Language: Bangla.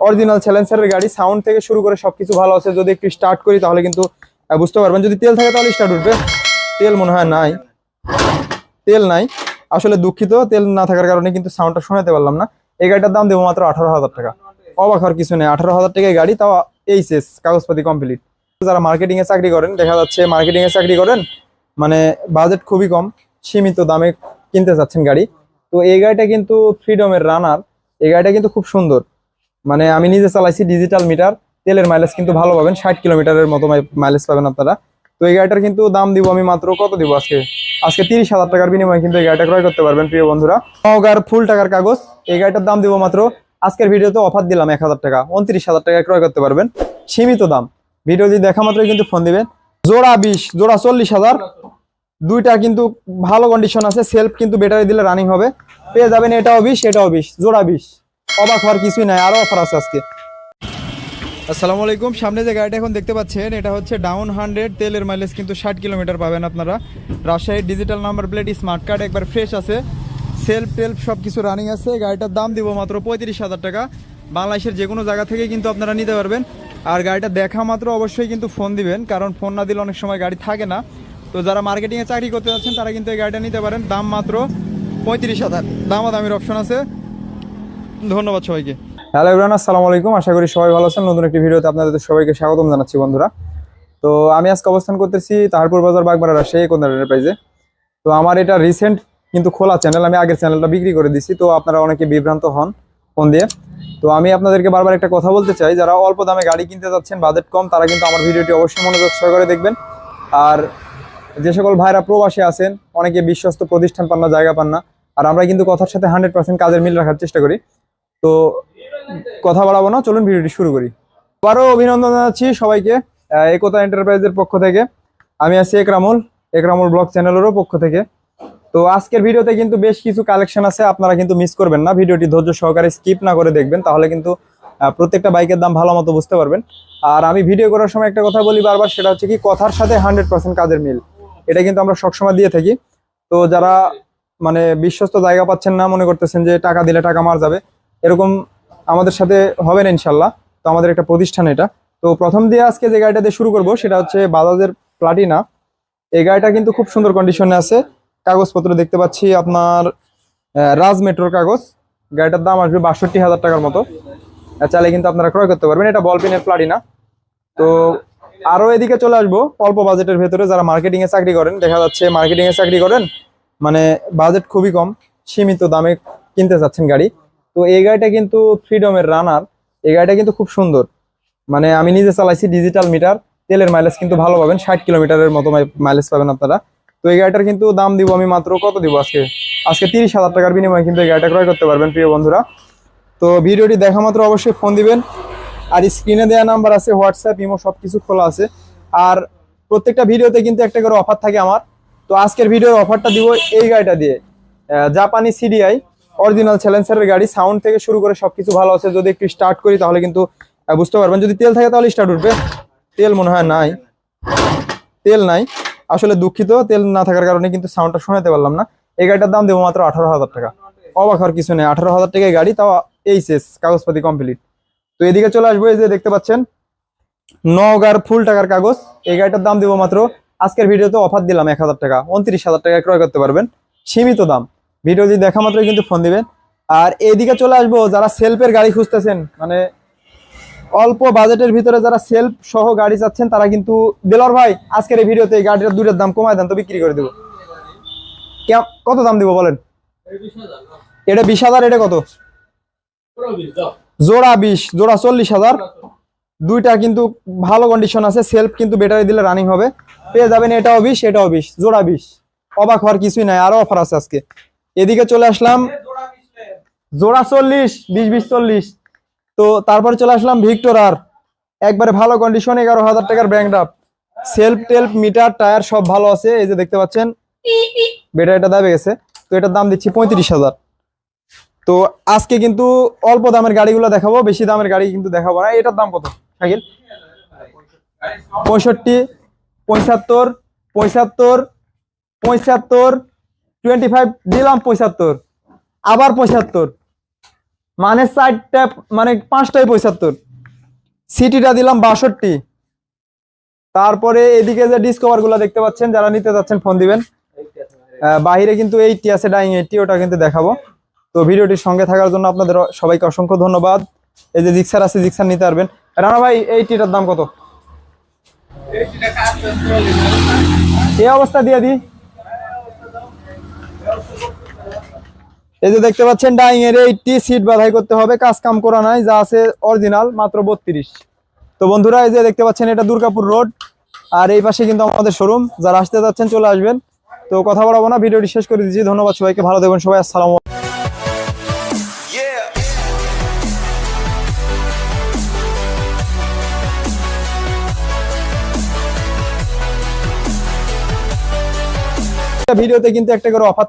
অরিজিনাল চ্যালেঞ্জারের গাড়ি সাউন্ড থেকে শুরু করে সবকিছু ভালো আছে। যদি একটু স্টার্ট করি তাহলে কিন্তু বুঝতে পারবেন। যদি তেল থাকে তাহলে স্টার্ট উঠবে। তেল মনে হয় নাই। তেল নাই। আসলে দুঃখিত, তেল না থাকার কারণে কিন্তু সাউন্ডটা শোনাতে পারলাম না। এই গাড়িটার দাম দেবো মাত্র আঠারো হাজার টাকা। অবাক হওয়ার কিছু নেই। আঠারো হাজার টাকায় গাড়ি, তাও এইচএস কাগজপাতি কমপ্লিট যারা মার্কেটিং এ চাকরি করেন, দেখা যাচ্ছে মার্কেটিং এ চাকরি করেন মানে বাজেট খুবই কম, সীমিত দামে কিনতে চাচ্ছেন গাড়ি। তো এই গাড়িটা কিন্তু ফ্রিডমের রানার এই গাড়িটা কিন্তু খুব সুন্দর। মানে আমি নিজে চালাইছি ডিজিটাল মিটার তেলের মাইলেজ কিন্তু ভালো পাবেন, ষাট কিলোমিটারের মতো মাইলেজ পাবেন আপনারা। তো এই গাড়িটার কিন্তু দাম দিব আমি মাত্র কত দিব আজকে? আজকে তিরিশ হাজার টাকার বিনিময়ে কিন্তু এই গাড়িটা ক্রয় করতে পারবেন, প্রিয় বন্ধুরা। নগার ফুল টাকার কাগজ, এই গাড়িটার দাম দিব মাত্র, আজকের ভিডিওতে অফার দিলাম এক হাজার টাকা, উনত্রিশ হাজার টাকা ক্রয় করতে পারবেন। সীমিত দাম। ভিডিও যদি দেখা মাত্রই কিন্তু ফোন দিবেন। জোড়া বিশ, জোড়া চল্লিশ হাজার। দুইটা কিন্তু ভালো কন্ডিশন আছে সেলফ কিন্তু ব্যাটারি দিলে রানিং হবে। পেয়ে যাবেন এটাও বিশ এটাও বিশ, জোড়া বিশ। অবাক হওয়ার কিছুই নাই, আরও অফার আছে আজকে। আসসালামু আলাইকুম, সামনে যে গাড়িটা এখন দেখতে পাচ্ছেন, এটা হচ্ছে ডাউন হান্ড্রেড তেলের মাইলেজ কিন্তু ষাট কিলোমিটার পাবেন আপনারা। রাজশাহীর digital number plate smart card একবার ফ্রেশ আছে। সেলফ টেলফ সব কিছু রানিং আছে। গাড়িটার দাম দিব মাত্র পঁয়ত্রিশ হাজার টাকা। বাংলাদেশের যে কোনো জায়গা থেকে কিন্তু আপনারা নিতে পারবেন। আর গাড়িটা দেখা মাত্র অবশ্যই কিন্তু ফোন দিবেন, কারণ ফোন না দিলে অনেক সময় গাড়ি থাকে না। তো যারা মার্কেটিংয়ে চাকরি করতে যাচ্ছেন, তারা কিন্তু এই গাড়িটা নিতে পারেন। দাম মাত্র পঁয়ত্রিশ হাজার। দামাদামির অপশন আছে। ধন্যবাদ সবাইকে। হ্যালো ইবরান আসসালামু আলাইকুম। আশা করি সবাই ভালো আছেন। নতুন একটি ভিডিওতে আপনাদের সবাইকে স্বাগতম জানাচ্ছি বন্ধুরা। তো আমি আজকে অবস্থান করতেছি তাহারপুর বাজার বাগবাড়া রাজশাহী কোন এন্টারপ্রাইজে তো আমার এটা রিসেন্ট কিন্তু খোলা চ্যানেল আমি আগের চ্যানেলটা বিক্রি করে দিছি। তো আপনারা অনেকে বিভ্রান্ত হন ফোন দিয়ে। তো আমি আপনাদেরকে বারবার একটা কথা বলতে চাই, যারা অল্প দামে গাড়ি কিনতে যাচ্ছেন, বাজেট কম, তারা কিন্তু আমার ভিডিওটি অবশ্যই মনোযোগ সহকারে দেখবেন। আর যে সকল ভাইরা প্রবাসী আছেন, অনেকে বিশ্বস্ত প্রতিষ্ঠান পান না, জায়গা পান না, আর আমরা কিন্তু কথার সাথে হান্ড্রেড পার্সেন্ট কাজের মিল রাখার চেষ্টা করি। তো কথা বাড়াবো না, চলুন ভিডিওটি শুরু করি। আবারও অভিনন্দন জানাচ্ছি সবাইকে একতা এন্টারপ্রাইজের পক্ষ থেকে। আমি আছি একরামুল একরামুল ব্লগ চ্যানেলেরও পক্ষ থেকে। তো আজকের ভিডিওতে কিন্তু বেশ কিছু কালেকশন আছে, আপনারা কিন্তু মিস করবেন না। ভিডিওটি ধৈর্য সহকারে স্কিপ না করে দেখবেন, তাহলে কিন্তু প্রত্যেকটা বাইকের দাম ভালো মতো বুঝতে পারবেন। আর আমি ভিডিও করার সময় একটা কথা বলি বারবার, সেটা হচ্ছে কি, কথার সাথে হান্ড্রেড পার্সেন্ট কাজের মিল। এটা কিন্তু আমরা সবসময় দিয়ে থাকি। তো যারা মানে বিশ্বস্ত জায়গা পাচ্ছেন না, মনে করতেছেন যে টাকা দিলে টাকা মার যাবে এরকম আমাদের সাথে হবে না ইনশাল্লাহ। তো আমাদের একটা প্রতিষ্ঠান এটা। তো প্রথম দিয়ে আজকে যে গাড়িটা দিয়ে শুরু করব, সেটা হচ্ছে বাজাজের প্লাটিনা। এই গাড়িটা কিন্তু খুব সুন্দর কন্ডিশনে আছে। কাগজপত্র দেখতে পাচ্ছি আপনার রাজ মেট্রোর কাগজ। গাড়িটার দাম আসবে বাষট্টি হাজার টাকার মতো। চাইলে কিন্তু আপনারা ক্রয় করতে পারবেন। এটা বলপিনের প্লাটিনা। তো আরও এদিকে চলে আসব, অল্প বাজেটের ভেতরে যারা মার্কেটিং এ চাকরি করেন, দেখা যাচ্ছে মার্কেটিং এ চাকরি করেন মানে বাজেট খুবই কম, সীমিত দামে কিনতে চাচ্ছেন গাড়ি। তো এই গাড়িটা কিন্তু ফ্রিডমের রানার এই গাড়িটা কিন্তু খুব সুন্দর। মানে আমি নিজে চালাইছি ডিজিটাল মিটার তেলের মাইলেজ কিন্তু ভালো পাবেন, ষাট কিলোমিটারের মতো মাইলেজ পাবেন আপনারা। তো এই গাড়িটার কিন্তু দাম দিব আমি মাত্র কত দিব আজকে? আজকে তিরিশ হাজার টাকার বিনিময়ে কিন্তু এই গাড়িটা ক্রয় করতে পারবেন, প্রিয় বন্ধুরা। তো ভিডিওটি দেখা মাত্র অবশ্যই ফোন দিবেন। আর স্ক্রিনে দেওয়া নাম্বার আছে হোয়াটসঅ্যাপ ইমো সব কিছু খোলা আছে। আর প্রত্যেকটা ভিডিওতে কিন্তু একটা করে অফার থাকে আমার। তো আজকের ভিডিওর অফারটা দিব এই গাড়িটা দিয়ে। জাপানি সিডিআই অরিজিনাল চ্যালেঞ্জারের গাড়ি সাউন্ড থেকে শুরু করে সবকিছু ভালো আছে। যদি একটু স্টার্ট করি, তাহলে কিন্তু বুঝতে পারবেন। যদি তেল থাকে, তাহলে স্টার্ট উঠবে। তেল মনে হয় নাই। তেল নাই। আসলে দুঃখিত, তেল না থাকার কারণে কিন্তু সাউন্ডটা শোনাতে পারলাম না। এই গাড়িটার দাম দেবো মাত্র আঠারো হাজার টাকা। অবাক হওয়ার কিছু নেই। আঠারো হাজার টাকায় গাড়ি, তাও এইচএস কাগজপাতি কমপ্লিট তো এদিকে চলে আসব, এই যে দেখতে পাচ্ছেন নগার ফুল টাকার কাগজ। এই গাড়িটার দাম দেবো মাত্র, আজকের ভিডিওতে অফার দিলাম এক হাজার টাকা। উনত্রিশ হাজার টাকা ক্রয় করতে পারবেন। সীমিত দাম। ভিডিও যদি দেখা মাত্রই কিন্তু ফোন দিবেন। আর এদিকে চলে আসব, যারা সেলফের গাড়ি খুঁজতেছেন মানে অল্প বাজেটের ভিতরে যারা সেলফ সহ গাড়ি চাচ্ছেন, তারা কিন্তু দেলর ভাই, আজকের এই ভিডিওতে এই দুইটার দাম কমায় দেন, তো বিক্রি করে দেবো। কত দাম দিব বলেন? এটা বিশ হাজার, এটা কত? জোড়া বিশ, জোড়া চল্লিশ হাজার। দুইটা কিন্তু ভালো কন্ডিশন আছে সেলফ কিন্তু ব্যাটারি দিলে রানিং হবে। পেয়ে যাবেন এটাও বিশ এটাও বিশ, জোড়া বিশ। অবাক হওয়ার কিছুই নাই, আরও অফার আছে আজকে। এদিকে চলে আসলাম। জোড়া চল্লিশ বিশ বিশ চল্লিশ। তো তারপরে চলে আসলাম ভিক্টোর আর একবারে ভালো কন্ডিশন এগারো হাজার টাকার ব্যাংক আপ সেলফ টেলফ মিটার টায়ার সব ভালো আছে এই যে দেখতে পাচ্ছেন। ব্যাটারিটা দাবে গেছে। তো এটার দাম দিচ্ছি পঁয়ত্রিশ হাজার। তো আজকে কিন্তু অল্প দামের গাড়িগুলো দেখাবো বেশি দামের গাড়ি কিন্তু দেখাবো না। এটার দাম কত? শাকিল? পঁয়ষট্টি পঁচাত্তর পঁচাত্তর পঁচাত্তর টোয়েন্টি ফাইভ দিলাম পঁচাত্তর, আবার পঁচাত্তর। মানে চারটা মানে পাঁচটায় পঁচাত্তর। সিটিটা দিলাম বাষট্টি। তারপরে এদিকে যে ডিসকভারগুলো দেখতে পাচ্ছেন, যারা নিতে যাচ্ছেন ফোন দিবেন। বাইরে কিন্তু এইটটি আছে ডাইং এইটটি ওটা কিন্তু দেখাবো। তো ভিডিওটির সঙ্গে থাকার জন্য আপনাদের সবাইকে অসংখ্য ধন্যবাদ। এই যে জিক্সার আছে, জিক্সার নিতে পারবেন। রানা ভাই এইটিটার দাম কত? এই অবস্থা দিয়ে দিই। এই যে দেখতে পাচ্ছেন ডাইং এর এইটটি সিট বাধাই করতে হবে কাজ কাম করা নাই, যা আছে অরিজিনাল মাত্র বত্রিশ। তো বন্ধুরা, এই যে দেখতে পাচ্ছেন, এটা দুর্গাপুর রোড, আর এই পাশে কিন্তু আমাদের শোরুম যারা আসতে যাচ্ছেন চলে আসবেন। তো কথা বলাবো না, ভিডিওটি শেষ করে দিচ্ছি, ধন্যবাদ সবাইকে, ভালো দেখবেন সবাই, আসসালাম ভিডিওতে কিন্তু একটা করে অফার থাকে।